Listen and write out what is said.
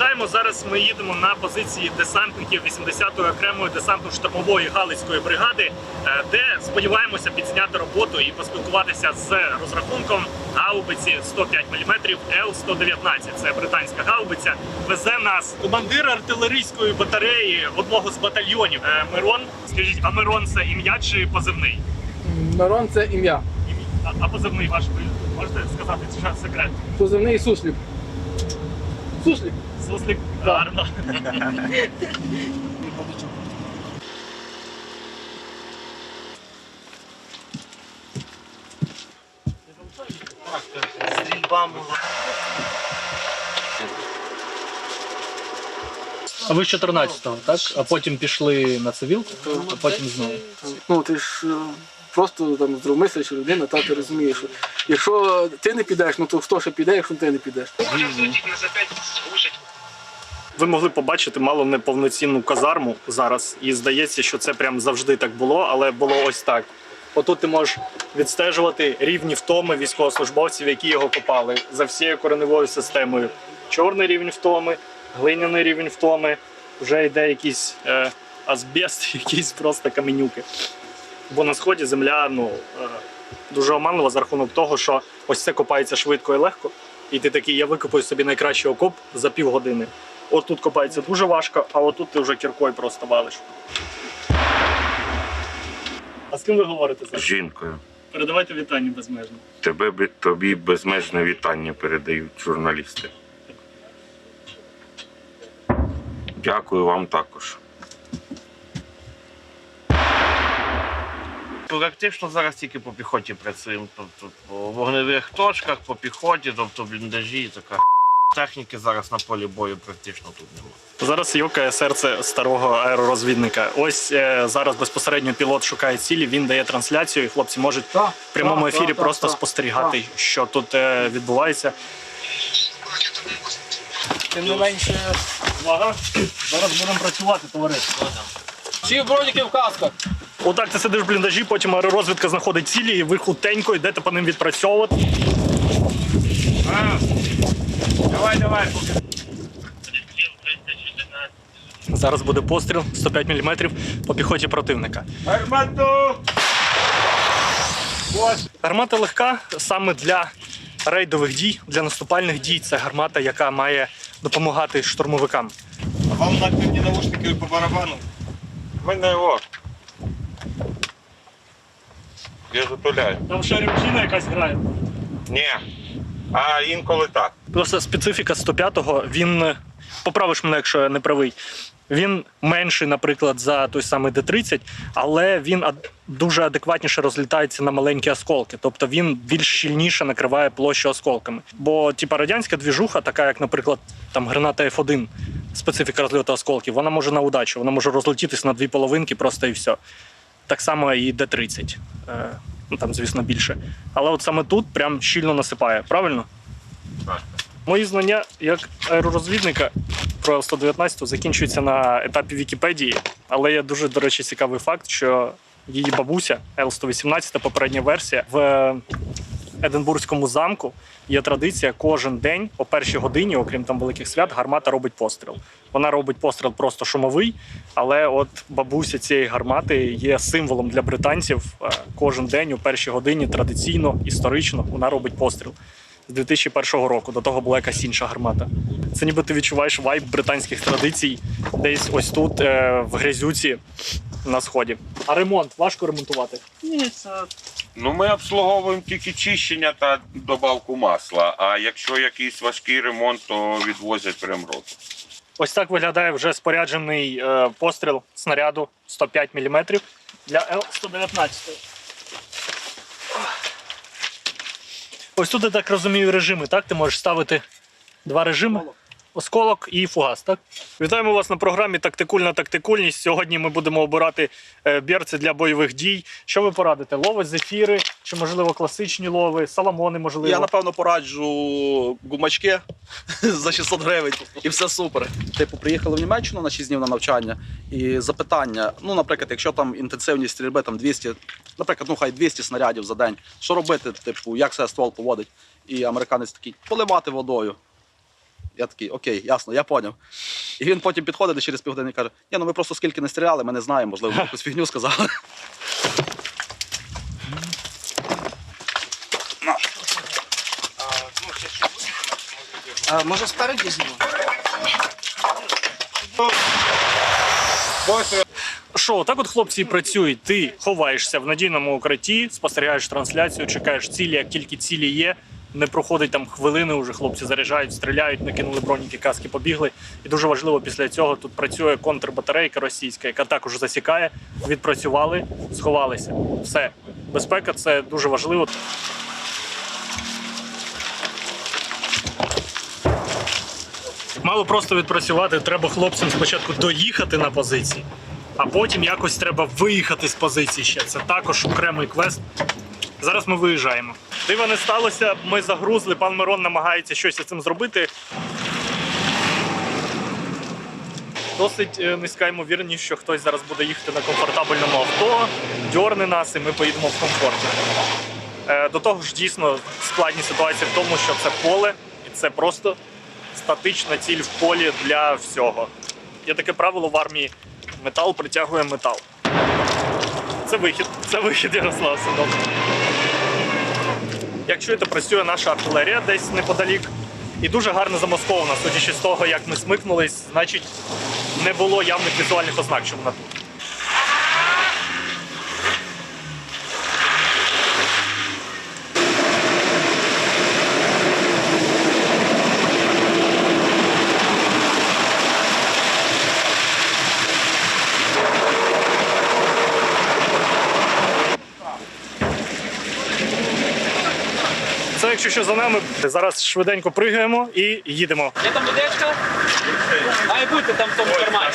Вітаємо! Зараз ми їдемо на позиції десантників 80-ї окремої десантно-штурмової галицької бригади, е, де сподіваємося підзняти роботу і поспілкуватися з розрахунком гаубиці 105 мм Л-119. Це британська гаубиця. Везе нас командир артилерійської батареї одного з батальйонів Е, Мирон. Скажіть, а Мирон це ім'я чи позивний? Мирон це ім'я. А, позивний ваш ви можете сказати, ж секрет? Позивний Суслік. Суслік. Суслик Да. гарно. Стрільба була. А ви з 14-го, так? А потім пішли на цивілку, а потім знову. Ну ти ж е, просто там здравомисляща людина, та ти розумієш, що якщо ти не підеш, ну то хто ще піде, якщо ти не підеш? Ви могли побачити мало не повноцінну казарму зараз, і здається, що це прям завжди так було, але було ось так. Отут ти можеш відстежувати рівні втоми військовослужбовців, які його копали за всією кореневою системою. Чорний рівень втоми, глиняний рівень втоми, вже йде якийсь е, азбест, якісь просто каменюки. Бо на сході земля ну, е, дуже оманлива за рахунок того, що ось це копається швидко і легко. І ти такий, я викопаю собі найкращий окоп за півгодини. От тут копається дуже важко, а отут ти вже кіркою просто валиш. А з ким ви говорите з зараз? жінкою. Передавайте вітання безмежно. Тебе тобі безмежне вітання передають журналісти. Дякую вам також. Практично зараз тільки по піхоті працюємо. Тобто по вогневих точках, по піхоті, тобто бліндажі, така техніки зараз на полі бою практично тут немає. Зараз йокає серце старого аеророзвідника. Ось е, зараз безпосередньо пілот шукає цілі, він дає трансляцію, і хлопці можуть Так, в прямому так, ефірі так, просто так, спостерігати, що тут е, відбувається. Тим не менше. Увага! Зараз будемо працювати, товариство. Всі броніки в касках. Отак ти сидиш в бліндажі, потім аеророзвідка знаходить цілі, і ви хутенько йдете по ним відпрацьовувати. Давай, давай. Зараз буде постріл 105 мм по піхоті противника. Армату! Гармата легка саме для рейдових дій, для наступальних дій. Це гармата, яка має допомагати штурмовикам. Вам накидні наушники по барабану. Ми не о. Я затуляю. Там ще рівчина якась грає. Ні. А інколи так. Просто специфіка 105-го, він поправиш мене, якщо я не правий. Він менший, наприклад, за той самий Д-30, але він дуже адекватніше розлітається на маленькі осколки. Тобто він більш щільніше накриває площу осколками. Бо типа радянська двіжуха, така як, наприклад, там граната F1, специфіка розльоту осколків, вона може на удачу, вона може розлетітись на дві половинки, просто і все. Так само і Д-30. Е, ну там, звісно, більше. Але от саме тут прям щільно насипає, правильно? Так. Мої знання як аеророзвідника про Л-119 закінчуються на етапі Вікіпедії, але є дуже, до речі, цікавий факт, що її бабуся, Л-118, попередня версія, в Единбурзькому замку є традиція кожен день о першій годині, окрім там великих свят, гармата робить постріл. Вона робить постріл просто шумовий, але от бабуся цієї гармати є символом для британців. Е, Кожен день о першій годині традиційно, історично вона робить постріл. З 2001 року до того була якась інша гармата. Це ніби ти відчуваєш вайб британських традицій десь ось тут, е, в грязюці на сході. А ремонт важко ремонтувати. Ні, це Ну, ми обслуговуємо тільки чищення та добавку масла. А якщо якийсь важкий ремонт, то відвозять прям роту. Ось так виглядає вже споряджений е, постріл снаряду 105 мм для Л-119. Ось тут, я так розумію, режими, так? Ти можеш ставити два режими. Осколок і фугас, так? Вітаємо вас на програмі Тактикульна тактикульність. Сьогодні ми будемо обирати е, берці для бойових дій. Що ви порадите? Лови, зефіри, чи можливо класичні лови, саламони, можливо. Я напевно пораджу гумачки за 600 гривень і все супер. Типу, приїхали в Німеччину на 6 днів на навчання, і запитання: ну, наприклад, якщо там інтенсивність стрільби там 200, наприклад, ну хай 200 снарядів за день, що робити? Типу, як себе ствол поводить? І американець такий поливати водою. Я такий, окей, ясно, я поняв. І він потім підходить і через півгодини і каже: Ні, ну ми просто скільки не стріляли, ми не знаємо, можливо, ми якусь фігню сказали. А, може спереді знімемо? Що, отак от хлопці і працюють. Ти ховаєшся в надійному укритті, спостерігаєш трансляцію, чекаєш цілі, як тільки цілі є. Не проходить там хвилини, вже хлопці заряджають, стріляють, накинули броніки, каски, побігли. І дуже важливо після цього тут працює контрбатарейка російська, яка також засікає. Відпрацювали, сховалися. Все, безпека це дуже важливо. Мало просто відпрацювати, треба хлопцям спочатку доїхати на позиції, а потім якось треба виїхати з позиції ще. Це також окремий квест. Зараз ми виїжджаємо. Дива не сталося, ми загрузли, пан Мирон намагається щось із цим зробити. Досить е, низька ймовірність, що хтось зараз буде їхати на комфортабельному авто, дьорне нас, і ми поїдемо в комфорт. Е, До того ж, дійсно складні ситуації в тому, що це поле, і це просто статична ціль в полі для всього. Є таке правило в армії: метал притягує метал. Це вихід, це вихід Ярослав Синок. Як чуєте, працює наша артилерія десь неподалік. І дуже гарно замаскована, судячи з того, як ми смикнулись, значить не було явних візуальних ознак, що вона тут. Якщо що за нами. Зараз швиденько пригаємо і їдемо. Є там водичка? Має бути там в тому кармані.